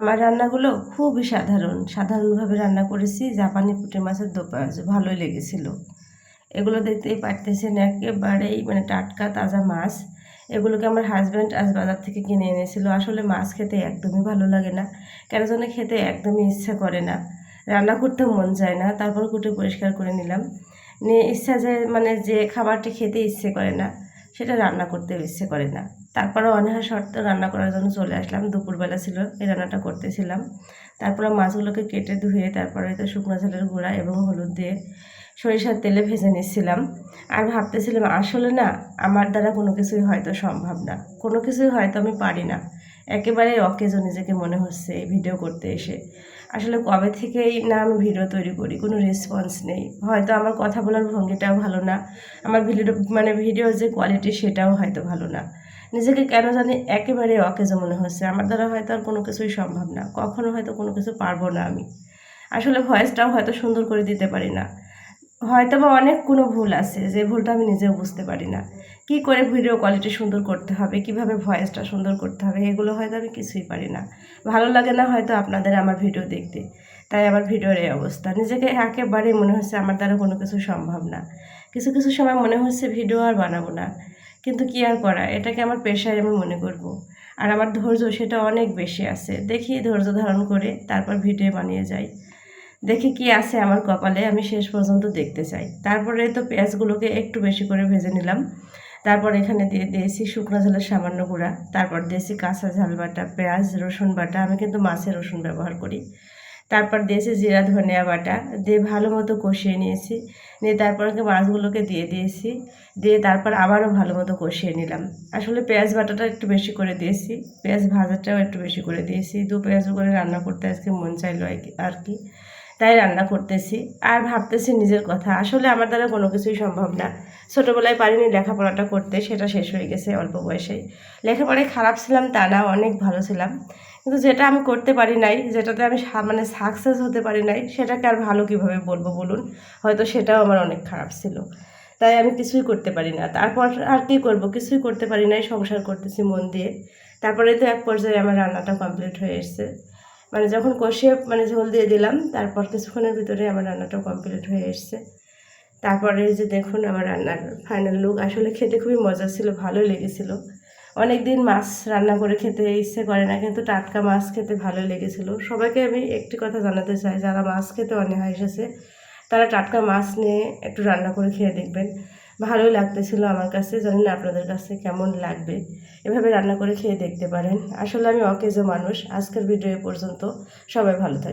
আমার রান্নাগুলো খুবই সাধারণ। সাধারণভাবে রান্না করেছি। জাপানি পুঁটি মাছের দোপাজ ভালোই লেগেছিল। এগুলো দেখতেই পারতেছেন একেবারেই মানে টাটকা তাজা মাছ। এগুলোকে আমার হাজব্যান্ড আজ বাজার থেকে কিনে এনেছিল। আসলে মাছ খেতে একদমই ভালো লাগে না। কেন যেন খেতে একদমই ইচ্ছা করে না। রান্না করতে মন যায় না। তারপর কুটে পরিষ্কার করে নিলাম। নিয়ে ইচ্ছা যায় মানে যে খাবারটি খেতে ইচ্ছে করে না, সেটা রান্না করতে ইচ্ছে করে না। তারপরে অনেহা শর্ত রান্না করার জন্য চলে আসলাম। দুপুরবেলা ছিল, এই রান্নাটা করতেছিলাম। তারপরে মাছগুলোকে কেটে ধুয়ে তারপরে তো শুকনো ঝালের গুঁড়া এবং হলুদ দিয়ে সরিষার তেলে ভেজে নিচ্ছিলাম। আর ভাবতেছিলাম, আসলে না, আমার দ্বারা কোনো কিছুই হয়তো সম্ভব না। কোনো কিছুই হয়তো আমি পারি না। একেবারে অকেজো নিজেকে মনে হচ্ছে এই ভিডিও করতে এসে। আসলে কবে থেকেই না আমি ভিডিও তৈরি করি? কোনো রেসপন্স নেই। হয়তো আমার কথা বলার ভঙ্গিটাও ভালো না। আমার ভিডিও মানে ভিডিওর যে কোয়ালিটি সেটাও হয়তো ভালো না। নিজেকে কেন জানি একেবারে অকেজো মনে হচ্ছে। আমার দ্বারা হয়তো আর কোনো কিছুই সম্ভব না। কখনো হয়তো কোনো কিছু পারব না আমি। আসলে ভয়েসটাও হয়তো সুন্দর করে দিতে পারি না। হয়তো বা অনেক কোনো ভুল আছে, যে ভুলটা আমি নিজেও বুঝতে পারি না। কি করে ভিডিও কোয়ালিটি সুন্দর করতে হবে? কীভাবে ভয়েসটা সুন্দর করতে হবে? এগুলো হয়তো আমি কিছুই পারি না। ভালো লাগে না হয়তো আপনাদের আমার ভিডিও দেখতে। তাই আমার ভিডিওর এই অবস্থা। নিজেকে একেবারেই মনে হচ্ছে আমার দ্বারা কোনো কিছু সম্ভব না। কিছু কিছু সময় মনে হচ্ছে ভিডিও আর বানাবো না। কিন্তু কি আর করা এটাকে আমার পেশায় আমি মনে করব। আর আমার ধৈর্য সেটা অনেক বেশি আছে। দেখি ধৈর্য ধারণ করে তারপর ভিডিও বানিয়ে যাই। দেখি কি আছে আমার কপালে, আমি শেষ পর্যন্ত দেখতে চাই। তারপরে তো পেঁয়াজগুলোকে একটু বেশি করে ভেজে নিলাম। তারপর এখানে দিয়ে দিয়েছি শুকনো ঝালের সামান্য গুঁড়া। তারপর দিয়েছি কাঁচা ঝাল বাটা, পেঁয়াজ, রসুন বাটা। আমি কিন্তু মাছের রসুন ব্যবহার করি। তারপর দিয়েছি জিরা ধনিয়া বাটা। দিয়ে ভালো মতো কষিয়ে নিয়েছি। নিয়ে তারপর ওকে মাছগুলোকে দিয়ে দিয়েছি। দিয়ে তারপর আবারও ভালো মতো কষিয়ে নিলাম। আসলে পেঁয়াজ বাটাটা একটু বেশি করে দিয়েছি। পেঁয়াজ ভাজাটাও একটু বেশি করে দিয়েছি। দু পেঁয়াজ করে রান্না করতে আজকে মন চাইলো আর কি। তাই রান্না করতেছি। আর ভাবতেছি নিজের কথা। আসলে আমার দ্বারা কোনো কিছুই সম্ভব না। ছোটোবেলায় পারিনি লেখাপড়াটা করতে, সেটা শেষ হয়ে গেছে অল্প বয়সেই। লেখাপড়ায় খারাপ ছিলাম, তা না, অনেক ভালো ছিলাম। কিন্তু যেটা আমি করতে পারি নাই, যেটাতে আমি মানে সাকসেস হতে পারি নাই, সেটাকে আর ভালো কীভাবে বলব বলুন? হয়তো সেটাও আমার অনেক খারাপ ছিল। তাই আমি কিছুই করতে পারি না। তারপর আর কি করব? কিছুই করতে পারি নাই, সংসার করতেছি মন দিয়ে। তারপরে তো এক পর্যায়ে আমার রান্নাটা কমপ্লিট হয়ে এসছে। মানে যখন কষিয়ে মানে ঝোল দিয়ে দিলাম, তারপর কিছুক্ষণের ভিতরে আমার রান্নাটাও কমপ্লিট হয়ে এসছে। তারপরে যে দেখুন আমার রান্নার ফাইনাল লুক আসলে খেতে খুবই মজা ছিল ভালো লেগেছিলো। অনেক দিন মাছ রান্না করে খেতে ইচ্ছে করে না, কিন্তু টাটকা মাছ খেতে ভালো লেগেছিল। সবাইকে আমি একটি কথা জানাতে চাই, যারা মাছ খেতে অনীহা এসেছে, তারা টাটকা মাছ নিয়ে একটু রান্না করে খেয়ে দেখবেন। ভালোই লাগতেছিল আমার কাছে জানি না আপনাদের কাছে কেমন লাগবে। এভাবে রান্না করে খেয়ে দেখতে পারেন। আসলে আমি অকেজো মানুষ, আজকের ভিডিও পর্যন্ত সবাই ভালো থাকে